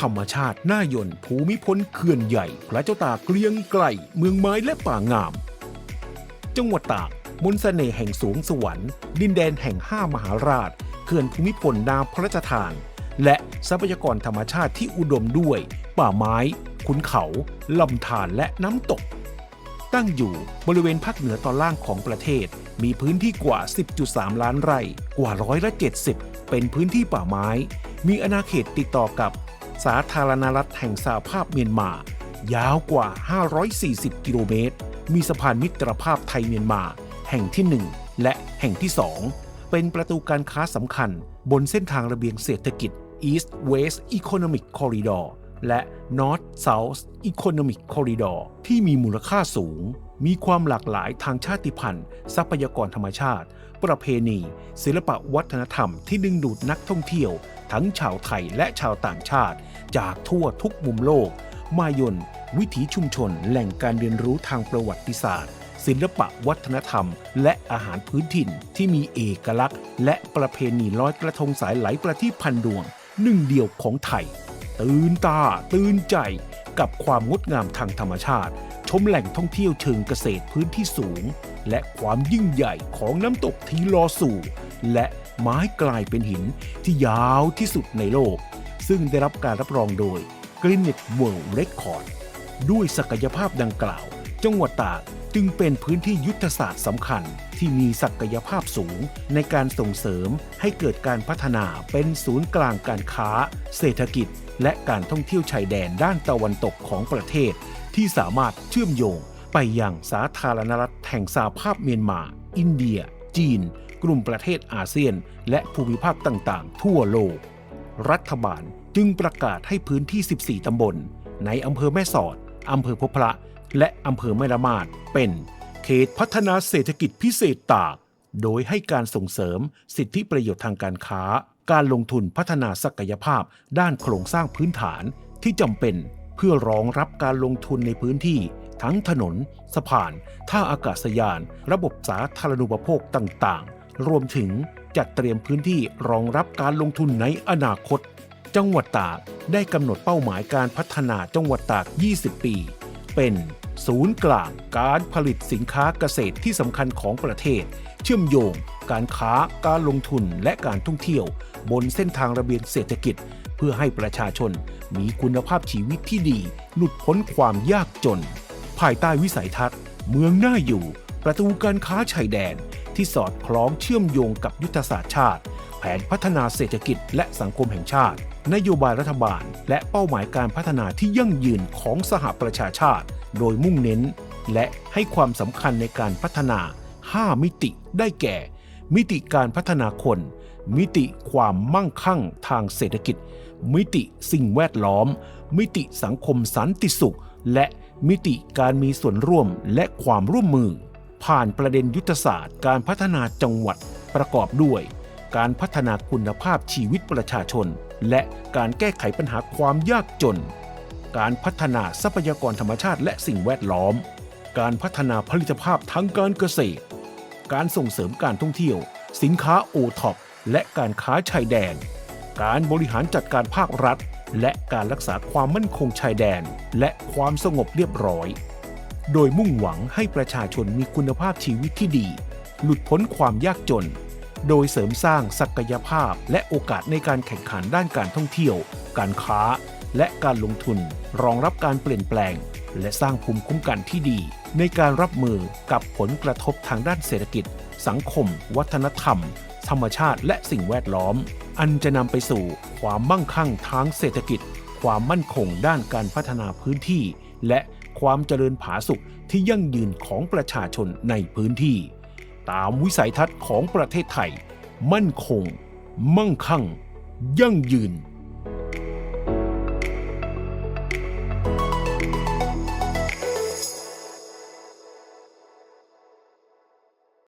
ธรรมชาติน่ายนภูมิพลเขื่อนใหญ่ พระเจ้าตากเกลียงไกลเมืองไม้และป่างาม จังหวัดตากมนต์เสน่ห์แห่งสวงสวรรค์ ดินแดนแห่งห้ามหาราชเขื่อนภูมิพลน้ำพระราชทาน และทรัพยากรธรรมชาติที่อุดมด้วย ป่าไม้ ขุนเขา ลำธารและน้ำตก ตั้งอยู่บริเวณภาคเหนือตอนล่างของประเทศ มีพื้นที่กว่า 10.3 ล้านไร่ กว่าร้อยละ 70 เป็นพื้นที่ป่าไม้ มีอาณาเขตติดต่อกับ สาธารณรัฐแห่งสหภาพเมียนมา ยาวกว่า 540 กิโลเมตร มีสะพานมิตรภาพไทยเมียนมา แห่งที่ 1 และแห่งที่ 2 เป็นประตูการค้าสำคัญบนเส้นทางระเบียงเศรษฐกิจ East West Economic Corridor และ North South Economic Corridor ที่มีมูลค่าสูง มีความหลากหลายทางชาติพันธุ์ ทรัพยากรธรรมชาติ ประเพณี ศิลปะวัฒนธรรมที่ดึงดูดนักท่องเที่ยว ทั้งชาวไทยและชาวต่างชาติ จากทั่วทุกมุมโลก มายนวิถีชุมชนแหล่งการเรียนรู้ทางประวัติศาสตร์ ศิลปะวัฒนธรรม และอาหารพื้นถิ่นที่มีเอกลักษณ์ และประเพณีลอยกระทงสายไหลประทีปพันดวง หนึ่งเดียวของไทย ตื่นตา ตื่นใจกับความงดงามทางธรรมชาติ ชมแหล่งท่องเที่ยวเชิงเกษตรพื้นที่สูง และความยิ่งใหญ่ของน้ำตกทีลอสู่ และ ไม้กลายเป็นหินที่ยาวที่สุดในโลก ซึ่งได้รับการรับรองโดย Greenwich World Record ด้วยศักยภาพดังกล่าว จังหวัดตากจึงเป็นพื้นที่ยุทธศาสตร์สำคัญที่มีศักยภาพสูงในการส่งเสริมให้เกิดการพัฒนาเป็นศูนย์กลางการค้า เศรษฐกิจ และการท่องเที่ยวชายแดนด้านตะวันตกของประเทศ ที่สามารถเชื่อมโยงไปยังสาธารณรัฐแห่งสหภาพเมียนมา อินเดีย จีน กลุ่มประเทศอาเซียน และภูมิภาคต่างๆ ทั่วโลก รัฐบาลจึงประกาศให้พื้นที่ 14 ตำบล ในอำเภอแม่สอด อำเภอพบพระ และอำเภอแม่ละมาดเป็นเขตพัฒนาเศรษฐกิจพิเศษตาก โดยให้การส่งเสริมสิทธิประโยชน์ทางการค้า การลงทุนพัฒนาศักยภาพ ด้านโครงสร้างพื้นฐานที่จำเป็นเพื่อรองรับการลงทุนในพื้นที่ ทั้งถนน สะพาน ท่าอากาศยาน ระบบสาธารณูปโภคต่างๆ รวมถึงจัดเตรียมพื้นที่รองรับการลงทุนในอนาคต จังหวัดตากได้กำหนดเป้าหมายการพัฒนาจังหวัดตาก 20 ปี เป็นศูนย์กลางการผลิตสินค้าเกษตรที่สำคัญของประเทศ เชื่อมโยง การค้าการลงทุนและการท่องเที่ยว บนเส้นทางระเบียงเศรษฐกิจ เพื่อให้ประชาชนมีคุณภาพชีวิตที่ดี หลุดพ้นความยากจน ภายใต้วิสัยทัศน์ เมืองน่าอยู่ ประตูการค้าชายแดน ที่สอดคล้องเชื่อมโยงกับยุทธศาสตร์ชาติ แผนพัฒนาเศรษฐกิจและสังคมแห่งชาติ นโยบายรัฐบาล และเป้าหมายการพัฒนาที่ยั่งยืนของสหประชาชาติ โดยมุ่งเน้น และให้ความสำคัญในการพัฒนา 5 มิติได้แก่ มิติการพัฒนาคน มิติความมั่งคั่งทางเศรษฐกิจ มิติสิ่งแวดล้อม มิติสังคมสันติสุข และมิติการมีส่วนร่วมและความร่วมมือ ผ่านประเด็นยุทธศาสตร์การพัฒนาจังหวัดประกอบด้วย การพัฒนาคุณภาพชีวิตประชาชน และการแก้ไขปัญหาความยากจน การพัฒนาทรัพยากรธรรมชาติและสิ่งแวดล้อม การพัฒนาผลิตภาพทางการเกษตร การส่งเสริมการท่องเที่ยว สินค้าโอท็อปและการค้าชายแดน การบริหารจัดการภาครัฐ และการรักษาความมั่นคงชายแดน และความสงบเรียบร้อย โดยมุ่งหวังให้ประชาชนมีคุณภาพชีวิตที่ดี หลุดพ้นความยากจน โดยเสริมสร้างศักยภาพและโอกาสในการแข่งขันด้านการท่องเที่ยว การค้า และการลงทุน รองรับการเปลี่ยนแปลง และสร้างภูมิคุ้มกันที่ดี ในการรับมือกับผลกระทบทางด้านเศรษฐกิจ สังคม วัฒนธรรม ธรรมชาติ และสิ่งแวดล้อม อันจะนำไปสู่ความมั่งคั่งทางเศรษฐกิจ ความมั่นคงด้านการพัฒนาพื้นที่ และ ความเจริญผาสุกที่ยั่งยืนของประชาชนในพื้นที่ ตามวิสัยทัศน์ของประเทศไทย มั่นคง มั่งคั่ง ยั่งยืน